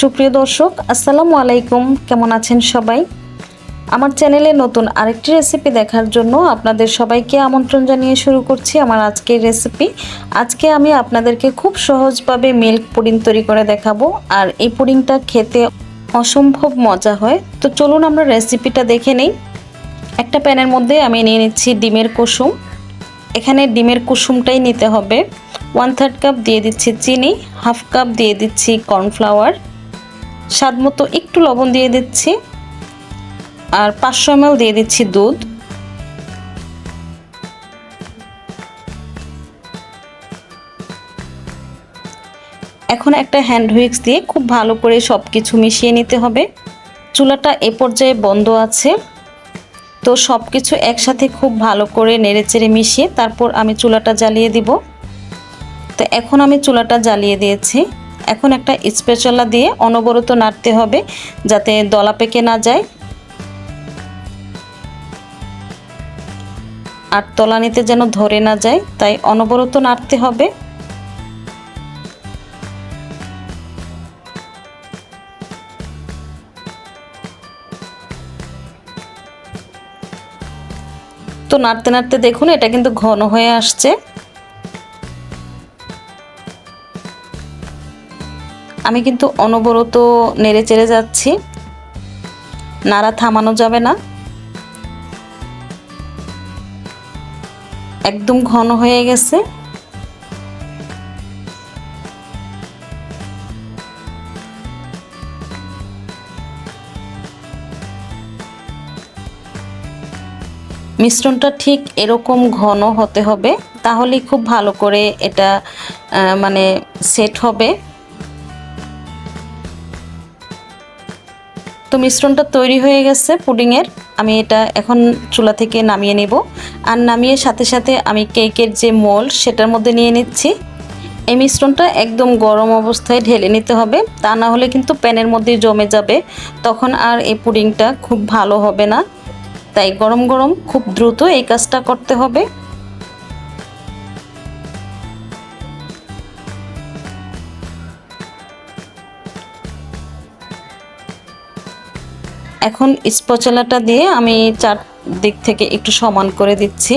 সুপ্রিয় দর্শক, আসসালামু আলাইকুম। কেমন আছেন সবাই? আমার চ্যানেলে নতুন আরেকটি রেসিপি দেখার জন্য আপনাদের সবাইকে আমন্ত্রণ জানিয়ে শুরু করছি আমার আজকের রেসিপি। আজকে আমি আপনাদেরকে খুব সহজভাবে মিল্ক পুডিং তৈরি করে দেখাবো। আর এই পুডিংটা খেতে অসম্ভব মজা হয়। তো চলুন আমরা রেসিপিটা দেখে নেই। একটা প্যানের মধ্যে আমি নিয়ে নিচ্ছি ডিমের কুসুম। এখানে ডিমের কুসুমটাই নিতে হবে। ওয়ান থার্ড কাপ দিয়ে দিচ্ছি চিনি, হাফ কাপ দিয়ে দিচ্ছি কর্নফ্লাওয়ার। স্বাদ মতো একটু লবণ দিয়ে দিচ্ছি। আর পাঁচশো এমএল দিয়ে দিচ্ছি দুধ। এখন একটা হ্যান্ড হুইক্স দিয়ে খুব ভালো করে সব কিছু মিশিয়ে নিতে হবে। চুলাটা এ পর্যায়ে বন্ধ আছে। তো সব কিছু একসাথে খুব ভালো করে নেড়েচেড়ে মিশিয়ে তারপর আমি চুলাটা জ্বালিয়ে দিব। তো এখন আমি চুলাটা জ্বালিয়ে দিয়েছি। এখন একটা স্পেচলা দিয়ে অনবরত নাড়তে হবে যাতে দলা পেকে না যায়। আর তলানিতে যেন ধরে না যায়, তাই অনবরত নাড়তে হবে। তো নাড়তে নাড়তে দেখুন, এটা কিন্তু ঘন হয়ে আসছে। আমি কিন্তু অনবরত নেড়ে চেড়ে যাচ্ছি। নাড়া থামানো যাবে না। একদম ঘন হয়ে গেছে। মিশ্রণটা ঠিক এরকম ঘন হতে হবে, তাহলেই খুব ভালো করে এটা মানে সেট হবে। তো মিশ্রণটা তৈরি হয়ে গেছে পুডিংয়ের। আমি এটা এখন চুলা থেকে নামিয়ে নেব। আর নামিয়ে সাথে সাথে আমি কেকের যে মোল্ড সেটার মধ্যে নিয়ে নিচ্ছি। এই মিশ্রণটা একদম গরম অবস্থায় ঢেলে নিতে হবে। তা না হলে কিন্তু প্যানের মধ্যে জমে যাবে। তখন আর এই পুডিংটা খুব ভালো হবে না। তাই গরম গরম খুব দ্রুত এই কাজটা করতে হবে। এখন স্পচলাটা দিয়ে আমি চার দিক থেকে একটু সমান করে দিচ্ছি।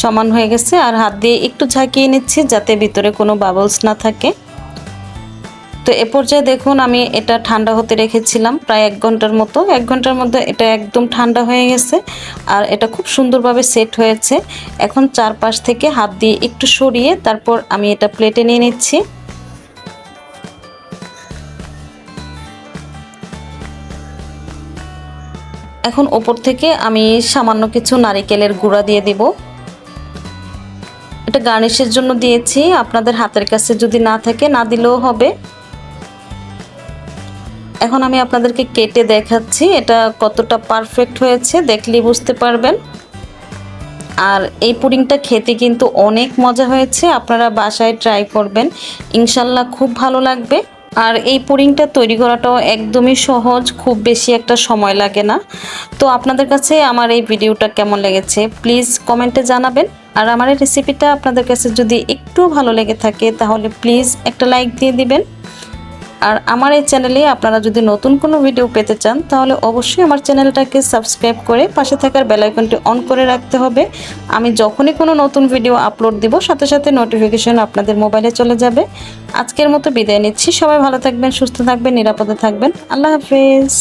সমান হয়ে গেছে আর হাত দিয়ে একটু ঝাঁকিয়ে নিচ্ছি যাতে ভিতরে কোনো বাবলস না থাকে। তো এ পর্যায়ে দেখুন আমি এটা ঠান্ডা হতে রেখেছিলাম প্রায় এক ঘণ্টার মতো। এক ঘণ্টার মধ্যে এটা একদম ঠান্ডা হয়ে গেছে আর এটা খুব সুন্দরভাবে সেট হয়েছে। এখন চারপাশ থেকে হাত দিয়ে একটু সরিয়ে তারপর আমি এটা প্লেটে নিয়ে নিচ্ছি। এখন ওপর থেকে আমি সামান্য কিছু নারিকেলের গুঁড়া দিয়ে দিব। এটা গার্নিশের জন্য দিয়েছি। আপনাদের হাতের কাছে যদি না থাকে, না দিলেও হবে। এখন আমি আপনাদেরকে কেটে দেখাচ্ছি, এটা কতটা পারফেক্ট হয়েছে, দেখলেই বুঝতে পারবেন। আর এই পুডিংটা খেতে কিন্তু অনেক মজা হয়েছে, আপনারা বাসায় ট্রাই করবেন, ইনশাল্লাহ খুব ভালো লাগবে। আর এই পুডিংটা তৈরি করাটাও একদমই সহজ, খুব বেশি একটা সময় লাগে না। তো আপনাদের কাছে আমার এই ভিডিওটা কেমন লেগেছে, প্লিজ কমেন্টে জানাবেন। আর আমার এই রেসিপিটা আপনাদের কাছে যদি একটু ভালো লেগে থাকে, তাহলে প্লিজ একটা লাইক দিয়ে দিবেন। আর আমার এই চ্যানেলে আপনারা যদি নতুন কোনো ভিডিও পেতে চান, তাহলে অবশ্যই আমার চ্যানেলটাকে সাবস্ক্রাইব করে পাশে থাকার বেলাইকনটি অন করে রাখতে হবে। আমি যখনই কোনো নতুন ভিডিও আপলোড দিব, সাথে সাথে নোটিফিকেশন আপনাদের মোবাইলে চলে যাবে। আজকের মতো বিদায় নিচ্ছি। সবাই ভালো থাকবেন, সুস্থ থাকবেন, নিরাপদে থাকবেন। আল্লাহ হাফেজ।